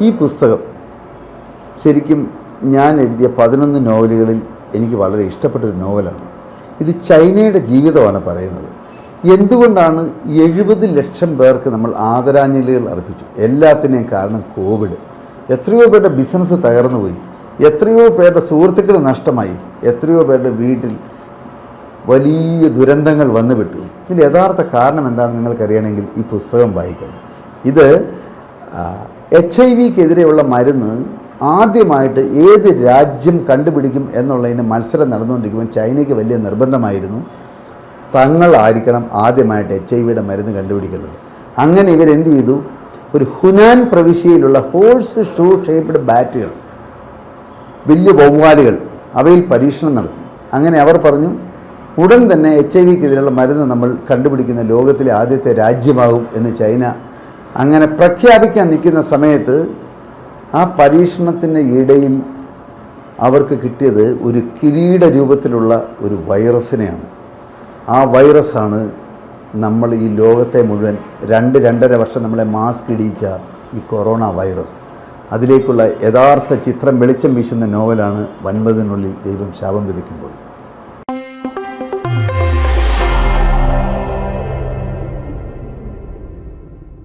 ഈ പുസ്തകം ശരിക്കും ഞാൻ എഴുതിയ പതിനൊന്ന് നോവലുകളിൽ എനിക്ക് വളരെ ഇഷ്ടപ്പെട്ടൊരു നോവലാണ്. ഇത് ചൈനയുടെ ജീവിതമാണ് പറയുന്നത്. എന്തുകൊണ്ടാണ് എഴുപത് ലക്ഷം പേർക്ക് നമ്മൾ ആദരാഞ്ജലികൾ അർപ്പിച്ചു? എല്ലാത്തിനെയും കാരണം കോവിഡ്. എത്രയോ പേരുടെ ബിസിനസ് തകർന്നു പോയി. എത്രയോ പേരുടെ സുഹൃത്തുക്കൾ നഷ്ടമായി. എത്രയോ പേരുടെ വീട്ടിൽ വലിയ ദുരന്തങ്ങൾ വന്നു വിട്ടു ഇതിന്റെ യഥാർത്ഥ കാരണം എന്താണെന്ന് നിങ്ങൾക്കറിയണമെങ്കിൽ ഈ പുസ്തകം വായിക്കണം. ഇത് എച്ച് ഐ വിക്കെതിരെയുള്ള മരുന്ന് ആദ്യമായിട്ട് ഏത് രാജ്യം കണ്ടുപിടിക്കും എന്നുള്ളതിന് മത്സരം നടന്നുകൊണ്ടിരിക്കുമ്പോൾ ചൈനയ്ക്ക് വലിയ നിർബന്ധമായിരുന്നു തങ്ങളായിരിക്കണം ആദ്യമായിട്ട് എച്ച് ഐ വിയുടെ മരുന്ന് കണ്ടുപിടിക്കേണ്ടത് അങ്ങനെ ഇവരെന്ത് ചെയ്തു? ഒരു ഹുനാൻ പ്രവിശ്യയിലുള്ള ഹോഴ്സ് ഷൂ ഷേപ്ഡ് ബാറ്റുകൾ വലിയ വവ്വാലുകൾ അവയിൽ പരീക്ഷണം നടത്തി. അങ്ങനെ അവർ പറഞ്ഞു ഉടൻ തന്നെ എച്ച് ഐ വിക്കെതിരെയുള്ള മരുന്ന് നമ്മൾ കണ്ടുപിടിക്കുന്ന ലോകത്തിലെ ആദ്യത്തെ രാജ്യമാകും എന്ന് ചൈന അങ്ങനെ പ്രഖ്യാപിക്കാൻ നിൽക്കുന്ന സമയത്ത് ആ പരീക്ഷണത്തിന്റെ ഇടയിൽ അവർക്ക് കിട്ടിയത് ഒരു കിരീട രൂപത്തിലുള്ള ഒരു വൈറസിനെയാണ്. ആ വൈറസാണ് നമ്മൾ ഈ ലോകത്തെ മുഴുവൻ രണ്ട് രണ്ടര വർഷം നമ്മളെ മാസ്ക് ഇടിയിച്ച ഈ കൊറോണ വൈറസ്. അതിലേക്കുള്ള യഥാർത്ഥ ചിത്രം വെളിച്ചം വീശുന്ന നോവലാണ് വൻപതിനുള്ളിൽ ദൈവം ശാപം വിധിക്കുമ്പോൾ